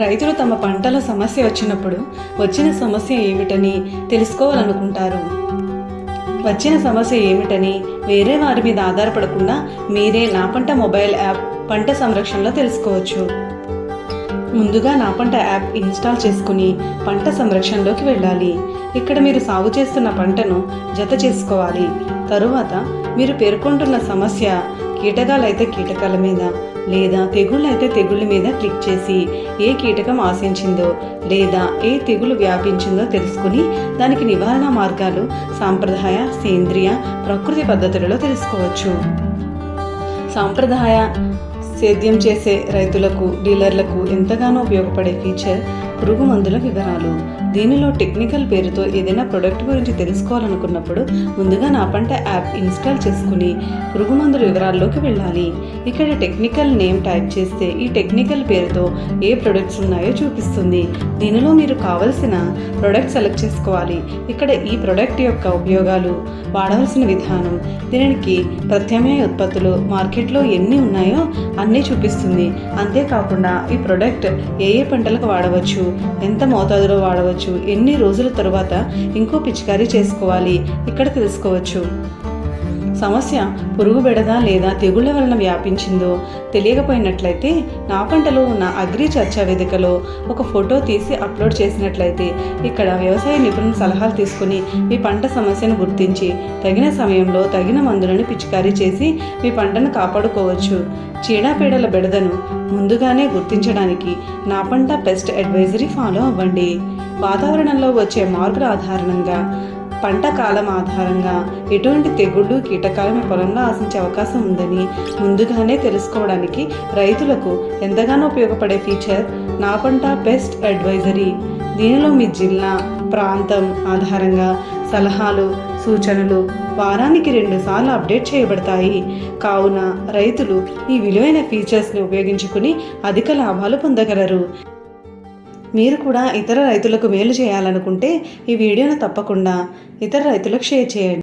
రైతులు తమ పంటల సమస్య వచ్చినప్పుడు వచ్చిన సమస్య ఏమిటని తెలుసుకోవాలనుకుంటారు. వచ్చిన సమస్య ఏమిటని వేరే వారి మీద ఆధారపడకుండా మీరే నా పంట మొబైల్ యాప్ పంట సంరక్షణలో తెలుసుకోవచ్చు. ముందుగా నా పంట యాప్ ఇన్స్టాల్ చేసుకుని పంట సంరక్షణలోకి వెళ్ళాలి. ఇక్కడ మీరు సాగు చేస్తున్న పంటను జత చేసుకోవాలి. తరువాత మీరు పేర్కొంటున్న సమస్య కీటకాలైతే కీటకాల మీద లేదా తెగుళ్ళైతే తెగుళ్ళ మీద క్లిక్ చేసి ఏ కీటకం ఆశించిందో లేదా ఏ తెగులు వ్యాపించిందో తెలుసుకుని దానికి నివారణ మార్గాలు సాంప్రదాయ సేంద్రియ ప్రకృతి పద్ధతులలో తెలుసుకోవచ్చు. సాంప్రదాయ సేద్యం చేసే రైతులకు డీలర్లకు ఎంతగానో ఉపయోగపడే ఫీచర్ పురుగు మందుల వివరాలు. దీనిలో టెక్నికల్ పేరుతో ఏదైనా ప్రొడక్ట్ గురించి తెలుసుకోవాలనుకున్నప్పుడు ముందుగా నా పంట యాప్ ఇన్స్టాల్ చేసుకుని పురుగు మందుల వివరాల్లోకి వెళ్ళాలి. ఇక్కడ టెక్నికల్ నేమ్ టైప్ చేస్తే ఈ టెక్నికల్ పేరుతో ఏ ప్రొడక్ట్స్ ఉన్నాయో చూపిస్తుంది. దీనిలో మీరు కావలసిన ప్రొడక్ట్ సెలెక్ట్ చేసుకోవాలి. ఇక్కడ ఈ ప్రొడక్ట్ యొక్క ఉపయోగాలు వాడవలసిన విధానం దీనికి ప్రత్యామ్నాయ ఉత్పత్తులు మార్కెట్లో ఎన్ని ఉన్నాయో అన్ని చూపిస్తుంది. అంతేకాకుండా ఈ ప్రొడక్ట్ ఏ ఏ పంటలకు వాడవచ్చు ఎంత మోతాదులో వాడవచ్చు ఎన్ని రోజుల తరువాత ఇంకో పిచికారీ చేసుకోవాలి ఇక్కడ తెలుసుకోవచ్చు. సమస్య పురుగు బెడద లేదా తెగుళ్ళ వలన వ్యాపించిందో తెలియకపోయినట్లయితే నా పంటలో ఉన్న అగ్రి చర్చా వేదికలో ఒక ఫోటో తీసి అప్లోడ్ చేసినట్లయితే ఇక్కడ వ్యవసాయ నిపుణుల సలహాలు తీసుకుని మీ పంట సమస్యను గుర్తించి తగిన సమయంలో తగిన మందులను పిచికారీ చేసి మీ పంటను కాపాడుకోవచ్చు. చీడపీడల బెడదను ముందుగానే గుర్తించడానికి నా పంట పెస్ట్ అడ్వైజరీ ఫాలో అవ్వండి. వాతావరణంలో వచ్చే మార్పుల ఆధారంగా పంట కాలం ఆధారంగా ఎటువంటి తెగుళ్ళు కీటకాలు మీ పొలంలో ఆశించే అవకాశం ఉందని ముందుగానే తెలుసుకోవడానికి రైతులకు ఎంతగానో ఉపయోగపడే ఫీచర్ నా పంట బెస్ట్ అడ్వైజరీ. దీనిలో మీ జిల్లా ప్రాంతం ఆధారంగా సలహాలు సూచనలు వారానికి రెండుసార్లు అప్డేట్ చేయబడతాయి. కావున రైతులు ఈ విలువైన ఫీచర్స్ని ఉపయోగించుకుని అధిక లాభాలు పొందగలరు. మీరు కూడా ఇతర రైతులకు మేలు చేయాలనుకుంటే ఈ వీడియోను తప్పకుండా ఇతర రైతులకు షేర్ చేయండి.